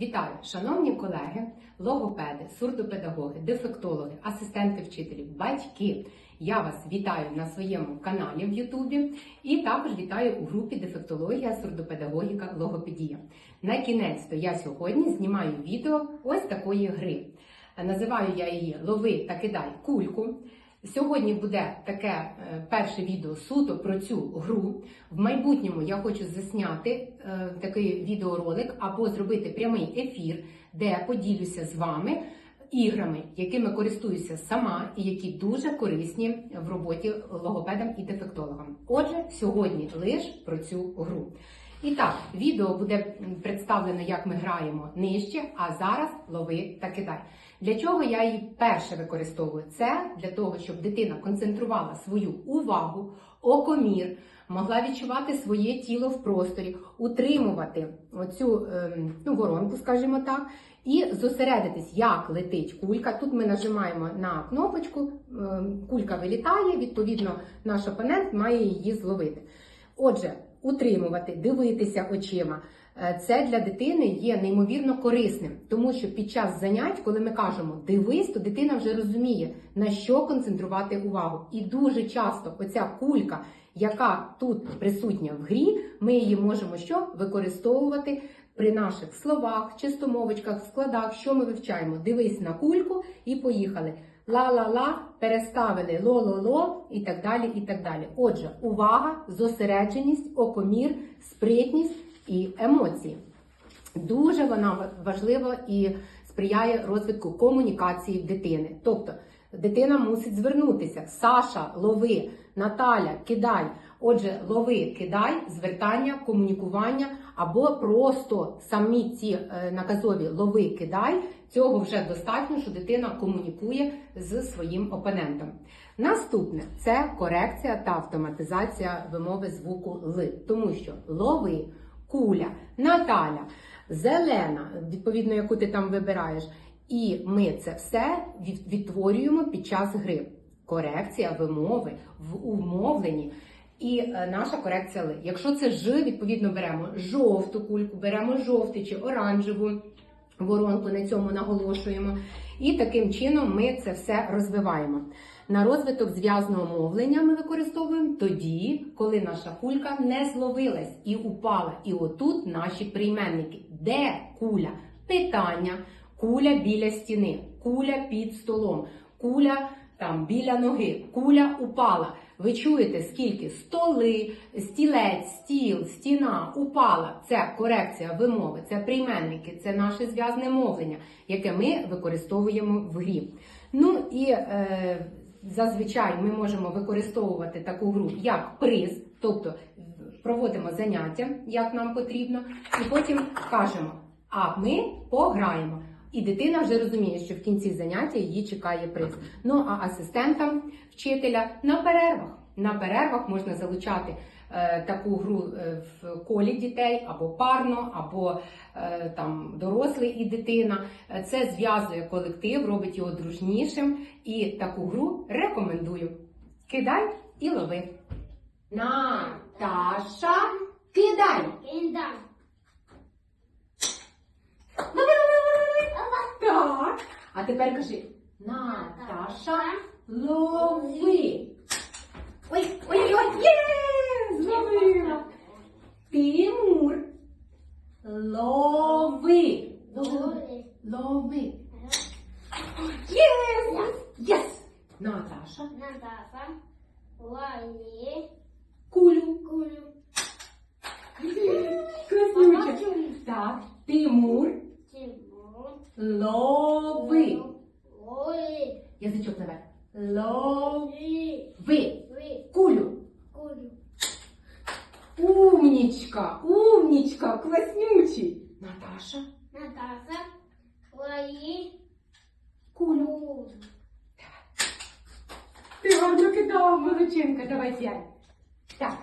Вітаю, шановні колеги, логопеди, сурдопедагоги, дефектологи, асистенти вчителів, батьки. Я вас вітаю на своєму каналі в Ютубі і також вітаю у групі Дефектологія, сурдопедагогіка, логопедія. На кінець то я сьогодні знімаю відео ось такої гри. Називаю я її Лови та кидай кульку. Сьогодні буде таке е, перше відео суто про цю гру. В майбутньому я хочу засняти е, такий відеоролик або зробити прямий ефір, де я поділюся з вами іграми, якими користуюся сама і які дуже корисні в роботі логопедам і дефектологам. Отже, сьогодні лише про цю гру. І так, відео буде представлено, як ми граємо нижче, а зараз лови та кидай. Для чого я її перше використовую? Це для того, щоб дитина концентрувала свою увагу, окомір, могла відчувати своє тіло в просторі, утримувати оцю ем, ну, воронку, скажімо так, і зосередитись, як летить кулька. Тут ми нажимаємо на кнопочку, ем, кулька вилітає, відповідно, наш опонент має її зловити. Отже, утримувати, дивитися очима. Е, Це для дитини є неймовірно корисним, тому що під час занять, коли ми кажемо дивись, то дитина вже розуміє на що концентрувати увагу. І дуже часто оця кулька, яка тут присутня в грі, ми її можемо що використовувати при наших словах, чистомовочках, складах, що ми вивчаємо. Дивись на кульку і поїхали. Ла-ла-ла, переставили ло-ло-ло і так далі. і так далі. Отже, увага, зосередженість, окомір, спритність і емоції. Дуже вона важлива і сприяє розвитку комунікації дитини. Тобто дитина мусить звернутися. Саша, лови, Наталя, кидай. Отже, лови, кидай, звертання, комунікування або просто самі ці е, наказові лови, кидай. Цього вже достатньо, що дитина комунікує з своїм опонентом. Наступне це корекція та автоматизація вимови звуку Л, тому що лови, куля, Наталя, зелена, відповідно, яку ти там вибираєш. І ми це все відтворюємо під час гри. Корекція вимови в умовленні. І е, наша корекція Л. Якщо це Ж, відповідно беремо жовту кульку, беремо жовтий чи оранжеву воронку, на цьому наголошуємо. І таким чином ми це все розвиваємо. На розвиток зв'язного мовлення ми використовуємо тоді, коли наша кулька не зловилась і упала. І отут наші прийменники. Де куля? Питання, куля біля стіни, куля під столом, куля там біля ноги, куля упала. Ви чуєте, скільки столи, стілець, стіл, стіна упала. Це корекція вимови, це прийменники, це наше зв'язне мовлення, яке ми використовуємо в грі. Ну і е, зазвичай ми можемо використовувати таку гру як приз, тобто проводимо заняття, як нам потрібно, і потім кажемо, а ми пограємо. І дитина вже розуміє, що в кінці заняття її чекає приз. Ну а асистентам вчителя на перервах. На перервах можна залучати е, таку гру е, в колі дітей або парно, або е, там дорослий і дитина. Е, Це зв'язує колектив, робить його дружнішим. І таку гру рекомендую. Кидай і лови. Наташа, кидай! Кінда. Так. А тепер кажи Наташа, лови. Ой, ой, ой, є! Зловила. Тимур. Лови. Лови. Лови. Є! Єс! Наташа. Наташа. Лови. Кулю. Кулю. Краснюча. Так. Тимур. Тимур. Лови. Лови. Язичок наверх. Лови. Ви. Ви. Кулю. Кулю. Умнічка, умнічка, класнючий. Наташа, Наташа. Лови. кулю. Кулю. Ти гарно кидала, молодчинка, давай п'ять. Так,